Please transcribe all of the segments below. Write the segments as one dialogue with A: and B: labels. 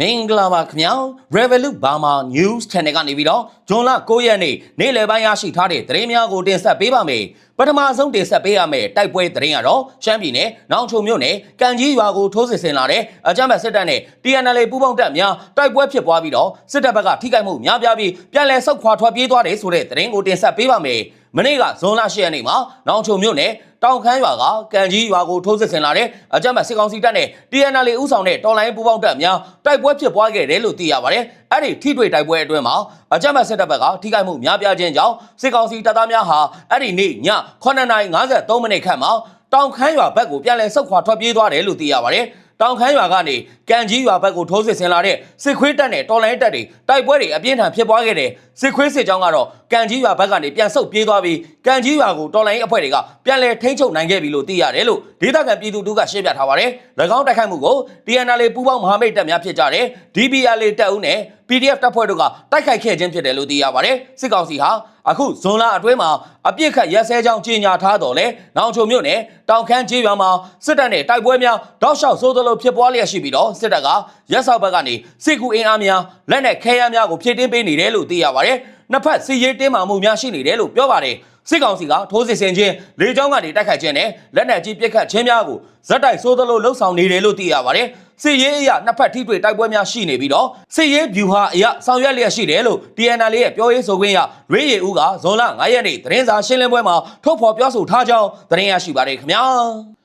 A: မင်္ဂလာပါခင်ဗျာ Revolut Burma News Channel ကနေပြီးတော့ဂျွန်လ9ရက်နေ့နေ့လယ်ပိုင်းရရှိထားတဲ့သတင်းများကိုတင်ဆက်ပေးပါမယ်ပထမဆုံးတင်ဆက်ပေးရမယ့်တိုက်ပွဲသတင်းကတော့ရှမ်းပြည်နယ်နောင်ချုံမြို့နယ်ကံကြီးရွာကိုထိုးစစ်ဆင်လာတဲ့အကြမ်းဖက်စစ်တပ်နဲ့ TNL ပူးပေါင်းတပ်များတိုက်ပွဲဖြစ်ပွားပြီးတော့စစ်တပ်ဘက်ကထိခိုက်မှုများပြားပြီးပြန်လည်ဆုတ်ခွာထွက်ပြေးသွားတယ်ဆိုတဲ့သတင်းကိုတင်ဆက်ပေးပါမယ်မနေ့ကဇွန်လ10ရက်နေ့မှာနောင်ချုံမြို့နယ် တောင်ခမ်းရွာကကံကြီးရွာကိုထိုးစစ်ဆင်လာတဲ့အကြမ်းဖက်စစ်ကောင်စီတပ်နဲ့ TNL ဥဆောင်တဲ့တော်လိုင်းပူးပေါင်းတပ်များတိုက်ပွဲဖြစ်ပွားခဲ့တယ်လို့သိရပါတယ်။အဲ့ဒီထိတွေ့တိုက်ပွဲအတွင်းမှာအကြမ်းဖက်စစ်တပ်ဘက်ကထိခိုက်မှုများပြားခြင်းကြောင့်စစ်ကောင်စီတပ်သားများဟာအဲ့ဒီနေ့ည9:53မိနစ်ခန့်မှာတောင်ခမ်းရွာဘက်ကိုပြန်လည်ဆုတ်ခွာထွက်ပြေးသွားတယ်လို့သိရပါတယ်။ တောင်ခမ်းရွာကနေကံကြီးရွာဘက်ကိုထိုးစစ်ဆင်လာတဲ့စစ်ခွေးတပ်နဲ့တော်လိုင်းတပ်တွေတိုက်ပွဲတွေအပြင်းထန်ဖြစ်ပွားခဲ့တယ်စစ်ခွေးစစ်ကြောင်းကတော့ကံကြီးရွာဘက်ကနေပြန်ဆုတ်ပြေးသွားပြီးကံကြီးရွာကိုတော်လိုင်းအဖွဲ့တွေကပြန်လည်ထိန်းချုပ်နိုင်ခဲ့ပြီလို့သိရတယ်လို့ဒေသခံပြည်သူတို့ကရှင်းပြထားပါတယ်၎င်းတိုက်ခိုက်မှုကို TNL ပူးပေါင်းမဟာမိတ်တပ်များဖြစ်ကြတဲ့ DBLA တပ်ဦးနဲ့ PDF တပ်ဖွဲ့တို့ကတိုက်ခိုက်ခဲ့ခြင်းဖြစ်တယ်လို့သိရပါတယ်စစ်ကောင်စီဟာ အခုဇွန်လအတွင်းမှာအပြစ်ခတ်ရက်စဲကြောင်းကြီးညာထားတော်လဲနောင်ချုံမြို့နယ်တောင်ခမ်းကြီးရွာမှာစစ်တပ်နဲ့တိုက်ပွဲများတောက်လျှောက်ဆိုးသလိုဖြစ်ပွားလျက်ရှိပြီးတော့စစ်တပ်ကရက်ဆောက်ဘက်ကနေစစ်ကူအင်အားများလက်နက်ခဲယမ်းများကိုဖြည့်တင်းပေးနေတယ်လို့သိရပါတယ် နှစ်ဖက်စစ်ရေးတင်းမာမှုများရှိနေတယ်လို့ပြောပါတယ်စစ်ကောင်စီကထိုးစစ်ဆင်ခြင်းလေကြောင်းကနေတိုက်ခိုက်ခြင်းနဲ့လက်နက်ကြီးပစ်ခတ်ခြင်းများကိုဇက်တိုက်ဆိုးသလိုလှုပ်ဆောင်နေတယ်လို့သိရပါတယ်စစ်ရေးအရနှစ်ဖက်ထိတွေ့တိုက်ပွဲများရှိနေပြီးတော့စစ်ရေးဗျူဟာအရဆောင်ရွက်လျက်ရှိတယ်လို့ TNL ရဲ့ပြောရေးဆိုခွင့်ရရွေးရည်ဦးကဇွန်လ9ရက်နေ့သတင်းစာရှင်းလင်းပွဲမှာထုတ်ဖော်ပြောဆိုထားကြောင်းသတင်းရရှိပါတယ်ခင်ဗျာ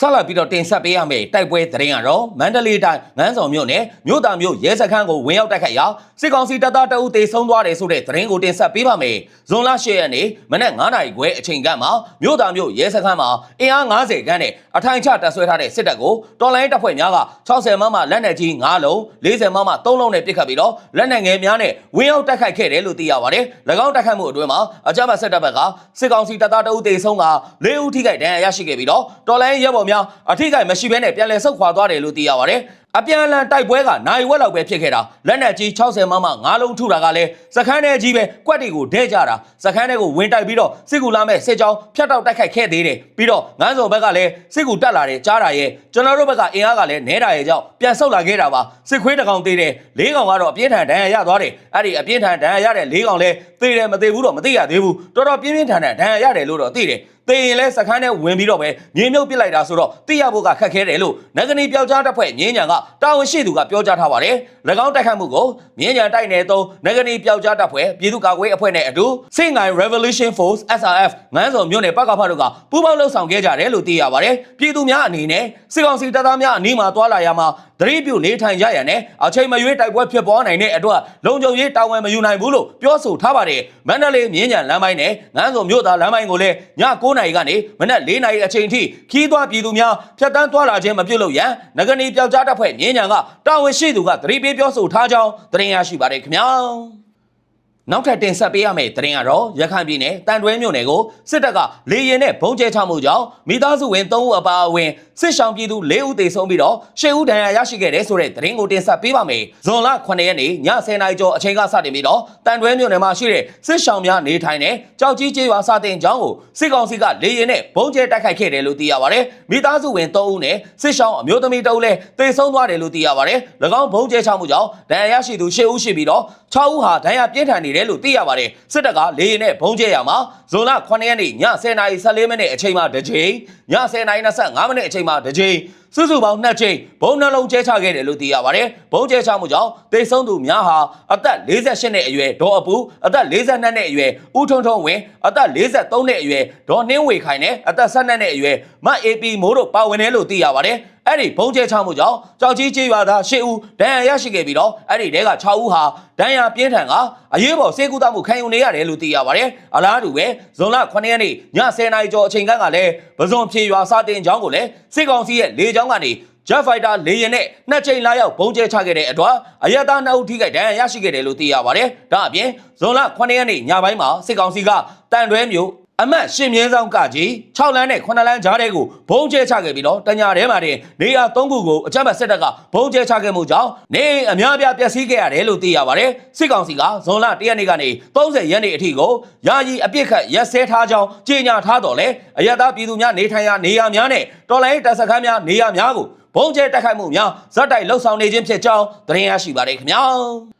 A: ဆက်လက်ပြီးတော့တင်ဆက်ပေးရမယ့်တိုက်ပွဲသတင်းကတော့မန္တလေးတိုင်းငန်းစော်မြို့နယ်မြို့သားမြို့ရဲစခန်းကိုဝင်ရောက်တိုက်ခိုက်ရာစစ်ကောင်စီတပ်သားတအုပ်တေဆုံးသွားတယ်ဆိုတဲ့သတင်းကိုတင်ဆက်ပေးပါမယ်။ဇွန်လ10ရက်နေ့မနက်9:00နာရီခွဲအချိန်ကမှာမြို့သားမြို့ရဲစခန်းမှာအင်အား90ခန်းနဲ့အထိုင်ချတပ်ဆွဲထားတဲ့စစ်တပ်ကိုတော်လိုင်းတပ်ဖွဲ့များက60မမလက်နက်ကြီး9လုံး40မမ3လုံးနဲ့ပစ်ခတ်ပြီးတော့လက်နက်ငယ်များနဲ့ဝင်ရောက်တိုက်ခိုက်ခဲ့တယ်လို့သိရပါတယ်။၎င်းတိုက်ခိုက်မှုအတွင်းမှာအကြမ်းဖက်စစ်တပ်ဘက်ကစစ်ကောင်စီတပ်သားတအုပ်တေဆုံးက၄ဦးထိခိုက်ဒဏ်ရာရရှိခဲ့ပြီးတော့တော်လိုင်းရဲဘော်များအထိခိုက်မရှိဘဲနဲ့ပြန်လည်ဆုတ်ခွာသွားတယ်လို့သိရပါတယ်။အပြန်အလှန်တိုက်ပွဲကနိုင်ဝက်လောက်ပဲဖြစ်ခဲ့တာလက်နက်ကြီး60မမ9လုံးထုတာကလည်းစခန်းထဲကြီးပဲကွက်တွေကိုဒဲကြတာစခန်းထဲကိုဝင်တိုက်ပြီးတော့စစ်ကူလာမဲ့စစ်ကြောင်းဖျက်တောက်တိုက်ခိုက်ခဲ့သေးတယ်ပြီးတော့ငန်းစုံဘက်ကလည်းစစ်ကူတက်လာတယ်ကြားတာရဲ့ကျွန်တော်တို့ဘက်ကအင်အားကလည်းနဲတာရဲ့ကြောင့်ပြန်ဆုတ်လာခဲ့တာပါစစ်ခွေးတစ်ကောင်သေးတယ်လေးကောင်ကတော့အပြင်းထန်ဒဏ်ရာရသွားတယ်အဲ့ဒီအပြင်းထန်ဒဏ်ရာရတဲ့လေးကောင်လည်းသေတယ်မသေဘူးတော့မသိရသေးဘူးတော်တော်ပြင်းပြင်းထန်ထန်ဒဏ်ရာရတယ်လို့တော့သိတယ် သေရင်လဲစခန်းထဲဝင်ပြီးတော့ပဲမြေမြုပ်ပစ်လိုက်တာဆိုတော့သိရဖို့ကခက်ခဲတယ်လို့နဂနီပြောက်ကြားတပ်ဖွဲ့မြင်းညံကတာဝန်ရှိသူကပြောကြားထားပါတယ်။၎င်းတိုက်ခတ်မှုကိုမြင်းညံတိုက်နယ်သုံးနဂနီပြောက်ကြားတပ်ဖွဲ့ပြည်သူ့ကာကွယ်အဖွဲ့နဲ့အတူစင်ငိုင် Revolution Force SRF ငန်းစုံမြို့နယ်ပကဖတို့ကပူးပေါင်းလှုပ်ဆောင်ခဲ့ကြတယ်လို့သိရပါတယ်။ပြည်သူများအနေနဲ့စစ်ကောင်စီတပ်သားများအနီးမှာတွာလာရမှာသတိပြုနေထိုင်ကြရန်နဲ့အချိန်မရွေးတိုက်ပွဲဖြစ်ပေါ်နိုင်တဲ့အတွက်လုံခြုံရေးတာဝန်မယူနိုင်ဘူးလို့ပြောဆိုထားပါတယ်။မန္တလေးမြင်းညံလမ်းပိုင်းနဲ့ငန်းစုံမြို့သားလမ်းပိုင်းကိုလည်းည9:00နာရီကနေမနက်၄နာရီအချိန်ထိခီးသွွားပြည်သူများဖြတ်တန်းသွားလာခြင်းမပြုလုပ်ရန်ငကနီပြောက်ကြားတပ်ဖွဲ့မြင်းညံကတာဝန်ရှိသူကသတိပေးပြောဆိုထားကြောင်းသတင်းရရှိပါတယ်ခင်ဗျာနောက်ထပ်တင်ဆက်ပေးရမယ့်သတင်းကတော့ရခိုင်ပြည်နယ်တန်တွဲမြို့နယ်ကိုစစ်တပ်ကလေရင်နဲ့ဘုံကျဲချမှုကြောင့်မိသားစုဝင်3ဦးအပါအဝင် စစ်ဆောင်ပြည်သူ4ဦးသေဆုံးပြီးတော့10ဦးဒဏ်ရာရရှိခဲ့တဲ့ဆိုတဲ့သတင်းကိုတင်ဆက်ပေးပါမယ်။ဇွန်လ9ရက်နေ့ည10:00နာရီကျော်အချိန်ကစတင်ပြီးတော့တန်တွဲမြို့နယ်မှာရှိတဲ့စစ်ဆောင်များနေထိုင်တဲ့ကြောက်ကြီးကျေးရွာစတင်ကျောင်းကိုစစ်ကောင်စီကလေရင်နဲ့ဘုံကျဲတိုက်ခိုက်ခဲ့တယ်လို့သိရပါတယ်။မိသားစုဝင်3ဦးနဲ့စစ်ဆောင်အမျိုးသမီးတဦးလည်းသေဆုံးသွားတယ်လို့သိရပါတယ်။၎င်းဘုံကျဲချမှုကြောင့်ဒဏ်ရာရရှိသူ10ဦးရှိပြီးတော့6ဦးဟာဒဏ်ရာပြင်းထန်နေတယ်လို့သိရပါတယ်။စစ်တပ်ကလေရင်နဲ့ဘုံကျဲရမှာဇွန်လ9ရက်နေ့ည10:14မိနစ်အချိန်မှာတစ်ချိန်ည10:25မိနစ်အချိန်မှာတစ်ချိန်စုစုပေါင်း2ချိန်ဘုံနှလုံးကျဲချခဲ့တယ်လို့သိရပါတယ်။ဘုံကျဲချမှုကြောင့်တေဆုံးသူများဟာအသက်48နှစ်အရွယ်ဒေါ်အပူအသက်42နှစ်အရွယ်ဦးထုံထုံဝင်းအသက်43နှစ်အရွယ်ဒေါ်နှင်းဝေခိုင်နဲ့အသက်12နှစ်အရွယ်မအေပီမိုးတို့ပါဝင်တယ်လို့သိရပါတယ်။ အဲ့ဒီဘုံကျဲချမှုကြောင့်ကြောက်ကြီးကျေးရွာသား၈ဦးဒဏ်ရာရရှိခဲ့ပြီးတော့အဲ့ဒီတဲက6ဦးဟာဒဏ်ရာပြင်းထန်ကအရေးပေါ်ဆေးကုသမှုခံယူနေရတယ်လို့သိရပါတယ်။အလားတူပဲဇွန်လ9ရက်နေ့ည10:00နာရီကျော်အချိန်ကလည်းပဇွန်ဖြေရွာစတင်ကျောင်းကိုလည်းစစ်ကောင်စီရဲ့လေကြောင်းကနေ Jet Fighter လေယာဉ်နဲ့နှစ်ကြိမ်လာရောက်ဘုံကျဲချခဲ့တဲ့အတွက်အရသာနှစ်ဦးထိခိုက်ဒဏ်ရာရရှိခဲ့တယ်လို့သိရပါတယ်။ဒါအပြင်ဇွန်လ9ရက်နေ့ညပိုင်းမှာစစ်ကောင်စီကတန်တွဲမျိုး အမတ်ရှင်မြင်းဆောင်ကကြီး6လမ်းနဲ့9လမ်းကြားထဲကိုဘုံကျဲချခဲ့ပြီးတော့တညာထဲမှာတင်နေရာ3ခုကိုအကြမ်းဖက်စစ်တပ်ကဘုံကျဲချခဲ့မှုကြောင့်နေအိမ်အများအပြားပျက်စီးခဲ့ရတယ်လို့သိရပါတယ်စစ်ကောင်စီကဇွန်လ1ရက်နေ့ကနေ30ရက်နေ့အထိကိုယာယီအပြစ်ခတ်ရက်စဲထားကြောင်းကြေညာထားတော်လဲအရသာပြည်သူများနေထိုင်ရာနေရာများနဲ့တော်လိုင်းတပ်စခန်းများနေရာများကိုဘုံကျဲတိုက်ခိုက်မှုများဇက်တိုက်လှုပ်ဆောင်နေခြင်းဖြစ်ကြောင်းသတင်းရရှိပါတယ်ခင်ဗျာ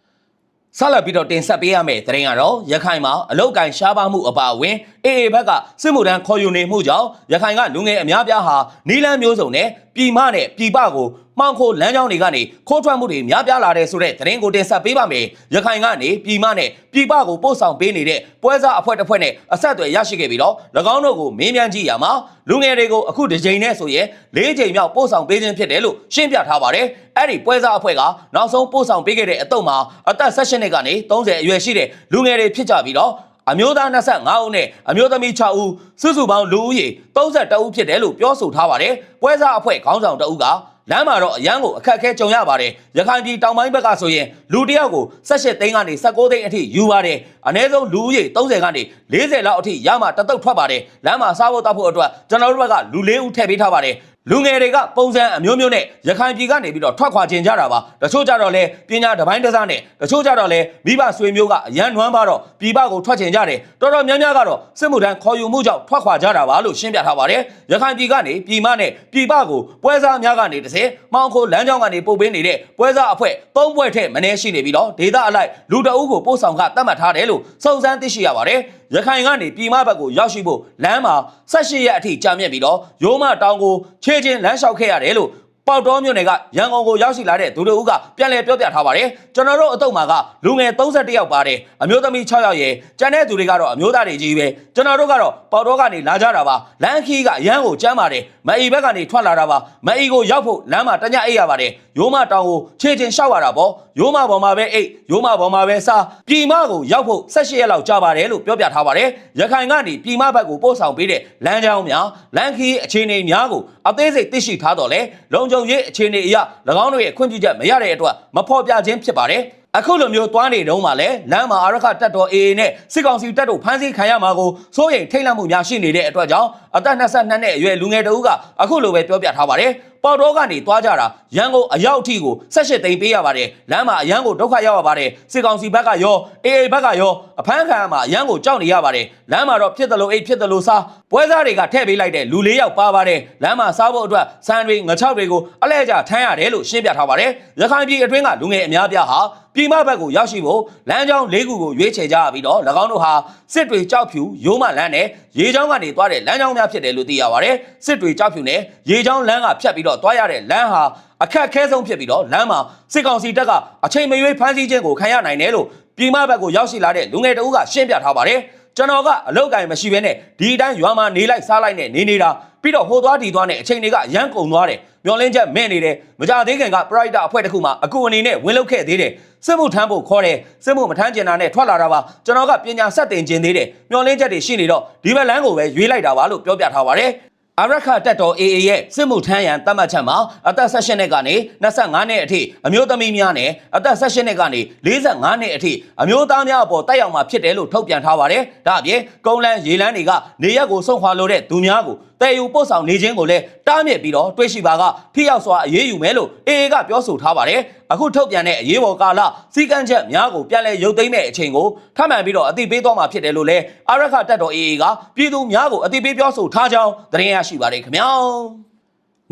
A: ဆက်လက်ပြီးတော့တင်ဆက်ပေးရမယ့်သတင်းကတော့ရခိုင်မှာအလုတ်ကန်ရှားပါမှုအပါအဝင်အေအေဘက်ကစစ်မှုထမ်းခေါ်ယူနေမှုကြောင့်ရခိုင်ကလူငယ်အများပြားဟာနီလန်းမျိုးစုံနဲ့ ပြည်မနဲ့ပြည်ပကိုမှောင်ခိုလမ်းကြောင်းတွေကနေခိုးထွက်မှုတွေများပြားလာတဲ့ဆိုတဲ့သတင်းကိုတင်ဆက်ပေးပါမယ်။ရခိုင်ကနေပြည်မနဲ့ပြည်ပကိုပို့ဆောင်ပေးနေတဲ့ပွဲစားအဖွဲ့တစ်ဖွဲ့နဲ့အဆက်အသွယ်ရရှိခဲ့ပြီးတော့၎င်းတို့ကိုမင်းမြန်ကြည့်ရမှာလူငယ်တွေကိုအခုတစ်ကြိမ်နဲ့ဆိုရင်၄ကြိမ်မြောက်ပို့ဆောင်ပေးခြင်းဖြစ်တယ်လို့ရှင်းပြထားပါတယ်။အဲ့ဒီပွဲစားအဖွဲ့ကနောက်ဆုံးပို့ဆောင်ပေးခဲ့တဲ့အတုံးမှာအသက်16နှစ်ကနေ30အရွယ်ရှိတဲ့လူငယ်တွေဖြစ်ကြပြီးတော့ အမျိုးသား25ဦးနဲ့အမျိုးသမီး6ဦးစုစုပေါင်းလူဦးရေ32ဦးဖြစ်တယ်လို့ပြောဆိုထားပါတယ်။ပွဲစားအဖွဲ့ခေါင်းဆောင်တအုပ်ကလမ်းမှာတော့အရန်ကိုအခက်အခဲကြုံရပါတယ်။ရခိုင်ပြည်တောင်ပိုင်းဘက်ကဆိုရင်လူတစ်ယောက်ကို18သိန်းကနေ19သိန်းအထိယူပါတယ်။အနည်းဆုံးလူဦးရေ30ကနေ40လောက်အထိရမှတတုတ်ထွက်ပါတယ်။လမ်းမှာစားဖို့တောက်ဖို့အတွက်ကျွန်တော်တို့ဘက်ကလူ၄ဦးထည့်ပေးထားပါတယ်။ လူငယ်တွေကပုံစံအမျိုးမျိုးနဲ့ရခိုင်ပြည်ကနေပြီးတော့ထွက်ခွာခြင်းကြတာပါတချို့ကြတော့လဲပညာတစ်ပိုင်းတစ်စားနဲ့တချို့ကြတော့လဲမိဘဆွေမျိုးကအရန်နွမ်းပါတော့ပြည်ပကိုထွက်ခြင်းကြတယ်တော်တော်များများကတော့စစ်မှုထမ်းခေါ်ယူမှုကြောင့်ထွက်ခွာကြတာပါလို့ရှင်းပြထားပါတယ်ရခိုင်ပြည်ကနေပြည်မနဲ့ပြည်ပကိုပွဲစားများကနေတစ်စဲမောင်ခိုလမ်းကြောင်းကနေပို့ပေးနေတဲ့ပွဲစားအဖွဲ့၃ဘွဲ့ထက်မနည်းရှိနေပြီးတော့ဒေသအလိုက်လူတအုပ်ကိုပို့ဆောင်ကတတ်မှတ်ထားတယ်လို့စုံစမ်းသိရှိရပါတယ်ရခိုင်ကနေပြည်မဘက်ကိုရောက်ရှိဖို့လမ်းမှာ18ရက်အထိကြာမြင့်ပြီးတော့ရိုးမတောင်ကိုခြေချင်းလမ်းလျှောက်ခဲ့ရတယ်လို့ပေါတော်မြို့နယ်ကရန်ကုန်ကိုရောက်ရှိလာတဲ့ဒူတို့ဦးကပြန်လည်ပြောပြထားပါတယ်ကျွန်တော်တို့အတုံမှာကလူငယ်31ယောက်ပါတယ်အမျိုးသမီး6ယောက်ရယ်ကျန်တဲ့သူတွေကတော့အမျိုးသားတွေကြီးပဲကျွန်တော်တို့ကတော့ပေါတော်ကနေလာကြတာပါလမ်းခီးကရန်ကိုကျမ်းပါတယ်မအီဘက်ကနေထွက်လာတာပါမအီကိုရောက်ဖို့လမ်းမှာတညအိပ်ရပါတယ်ရိုးမတောင်ကိုခြေချင်းလျှောက်ရတာပေါ့ ရိုးမပေါ်မှာပဲအိတ်ရိုးမပေါ်မှာပဲစားပြည်မကိုရောက်ဖို့18ရက်လောက်ကြာပါတယ်လို့ပြောပြထားပါတယ်ရခိုင်ကနေပြည်မဘက်ကိုပို့ဆောင်ပေးတဲ့လမ်းကြောင်းများလမ်းခီးအခြေအနေများကိုအသေးစိတ်သိရှိထားတော့လေလုံခြုံရေးအခြေအနေအရ၎င်းတို့ရဲ့ခွင့်ပြုချက်မရတဲ့အတွက်မဖော်ပြခြင်းဖြစ်ပါတယ်အခုလိုမျိုးတွားနေတုန်းမှာလဲလမ်းမှာအာရခတက်တော် AA နဲ့စစ်ကောင်စီတပ်တို့ဖမ်းဆီးခံရမှာကိုစိုးရိမ်ထိတ်လန့်မှုများရှိနေတဲ့အတွက်ကြောင့်အသက်22နှစ်အရွယ်လူငယ်တဦးကအခုလိုပဲပြောပြထားပါတယ်ပေါ်တော့ကနေတွားကြတာရန်ကုန်အရောက်အထိကို18သိန်းပေးရပါတယ်လမ်းမှာအရန်ကိုဒုက္ခရောက်ရပါတယ်စစ်ကောင်စီဘက်ကရော AA ဘက်ကရောအဖမ်းခံရမှာအရန်ကိုကြောက်နေရပါတယ်လမ်းမှာတော့ဖြစ်တယ်လို့အိတ်ဖြစ်တယ်လို့စားပွဲစားတွေကထည့်ပေးလိုက်တဲ့လူလေးယောက်ပါပါတယ်လမ်းမှာစားဖို့အတွက်စံတွေငချောက်တွေကိုအလဲကျထမ်းရတယ်လို့ရှင်းပြထားပါတယ်ရခိုင်ပြည်အတွင်းကလူငယ်အများပြားဟာပြည်မဘက်ကိုရောက်ရှိဖို့လမ်းကြောင်း၄ခုကိုရွေးချယ်ကြရပြီးတော့၎င်းတို့ဟာစစ်တွေကြောက်ဖြူရိုးမလန်းနဲ့ရေချောင်းကနေသွားတဲ့လမ်းကြောင်းများဖြစ်တယ်လို့သိရပါတယ်စစ်တွေကြောက်ဖြူနဲ့ရေချောင်းလမ်းကဖြတ်ပြီးတော့သွားရတဲ့လမ်းဟာအခက်အခဲဆုံးဖြစ်ပြီးတော့လမ်းမှာစစ်ကောင်စီတပ်ကအချိန်မရွေးဖမ်းဆီးခြင်းကိုခံရနိုင်တယ်လို့ပြည်မဘက်ကိုရောက်ရှိလာတဲ့လူငယ်တအုပ်ကရှင်းပြထားပါတယ်ကျွန်တော်ကအလောက်ကိုင်မရှိဘဲနဲ့ဒီအတိုင်းရွာမှာနေလိုက်စားလိုက်နဲ့နေနေတာပြီးတော့ဟိုသွားဒီသွားနဲ့အချိန်တွေကရမ်းကုန်သွားတယ်မျောလင်းချက်မဲ့နေတယ်မကြသေးခင်ကပရိုက်တာအဖွဲ့တစ်ခုမှအကူအနေနဲ့ဝင်လောက်ခဲ့သေးတယ်စစ်မှုထမ်းဖို့ခေါ်တယ်စစ်မှုမထမ်းကျင်တာနဲ့ထွက်လာတာပါကျွန်တော်ကပညာဆက်တင်ကျင်သေးတယ်မျောလင်းချက်တွေရှိနေတော့ဒီဘက်လမ်းကိုပဲရွေးလိုက်တာပါလို့ပြောပြထားပါတယ် အရခတက်တော် AA ရဲ့စစ်မှုထမ်းရန်တတ်မှတ်ချက်မှာအသက်16နှစ်ကနေ25နှစ်အထိအမျိုးသမီးများနဲ့အသက်16နှစ်ကနေ45နှစ်အထိအမျိုးသားများအပေါ်တက်ရောက်မှာဖြစ်တယ်လို့ထုတ်ပြန်ထားပါတယ်။ဒါအပြင်ကုန်းလန်းရေလန်းတွေကနေရက်ကိုဆုံးခွာလို့တဲ့သူများကိုတည်ယူပို့ဆောင်နေခြင်းကိုလည်းတားမြစ်ပြီးတော့တွေးရှိပါကထိရောက်စွာအရေးယူမယ်လို့ AA ကပြောဆိုထားပါတယ်။အခုထုတ်ပြန်တဲ့အရေးပေါ်ကာလစီကံချက်များကိုပြန်လည်ရုပ်သိမ်းတဲ့အချိန်ကိုထပ်မံပြီးတော့အသိပေးသွားမှာဖြစ်တယ်လို့လည်းအရခတက်တော် AA ကပြည်သူများကိုအသိပေးပြောဆိုထားကြောင်းသတင်းရရှိပါတယ်ခင်ဗျာ။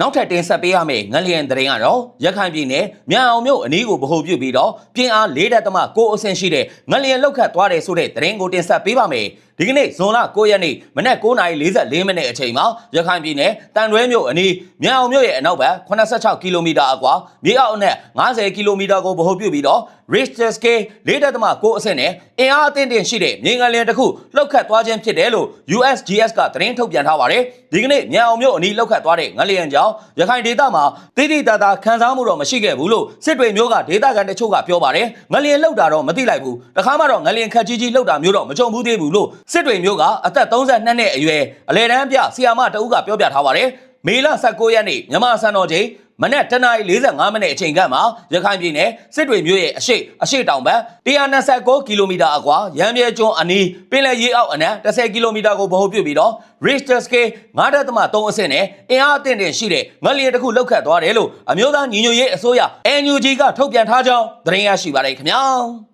A: နောက်ထပ်တင်ဆက်ပေးရမယ့်ငလျင်သတင်းကတော့ရခိုင်ပြည်နယ်မြန်အောင်မြို့အနီးကိုဗဟိုပြုပြီးတော့ပြင်းအား၄တက်သမ9အဆင့်ရှိတဲ့ငလျင်လောက်ခတ်သွားတယ်ဆိုတဲ့သတင်းကိုတင်ဆက်ပေးပါမယ်။ဒီကနေ့ဇွန်လ9ရက်နေ့မနက်9:44မိနစ်အချိန်မှာရခိုင်ပြည်နယ်တန်တွဲမြို့အနီးမြန်အောင်မြို့ရဲ့အနောက်ဘက်86ကီလိုမီတာအကွာမြေအောက်အနက်90ကီလိုမီတာကိုဗဟိုပြုပြီးတော့ Richter scale 4.9အဆင့်နဲ့အင်အားအသင့်တင်ရှိတဲ့မြေငလျင်တစ်ခုလောက်ခတ်သွားခြင်းဖြစ်တယ်လို့ USGS ကသတင်းထုတ်ပြန်ထားပါတယ်။ဒီကနေ့မြန်အောင်မြို့အနီးလောက်ခတ်သွားတဲ့ငလျင်ကြောင့်ရခိုင်ဒေသမှာတိတိတသာခန်းစားမှုတော့မရှိခဲ့ဘူးလို့စစ်တွေမျိုးကဒေသခံတချို့ကပြောပါတယ်။ငလျင်လောက်တာတော့မသိလိုက်ဘူး။တခါမှတော့ငလျင်ခတ်ကြီးကြီးလောက်တာမျိုးတော့မကြုံဘူးသေးဘူးလို့စစ်တွေမျိုးကအသက်32နှစ်အရွယ်အလဲတန်းပြဆီယာမတဦးကပြောပြထားပါတယ်။မေလ19ရက်နေ့မြန်မာစံတော်ချိန်မနက်10:45မိနစ်အချိန်ကမှရခိုင်ပြည်နယ်စစ်တွေမြို့ရဲ့အရှိအရှိတောင်ဘက်129ကီလိုမီတာအကွာရမ်းမြဲကျွန်းအနီးပင်လယ်ရေအောက်အနက်10ကီလိုမီတာကိုဗဟိုပြုပြီးတော့ Richter scale 9.3အဆင့်နဲ့အင်အားအသင့်တင်ရှိတဲ့ငလျင်တစ်ခုလောက်ခတ်သွားတယ်လို့အမျိုးသားညီညွတ်ရေးအစိုးရ NUG ကထုတ်ပြန်ထားကြောင်းသတင်းရရှိပါတယ်ခင်ဗျာ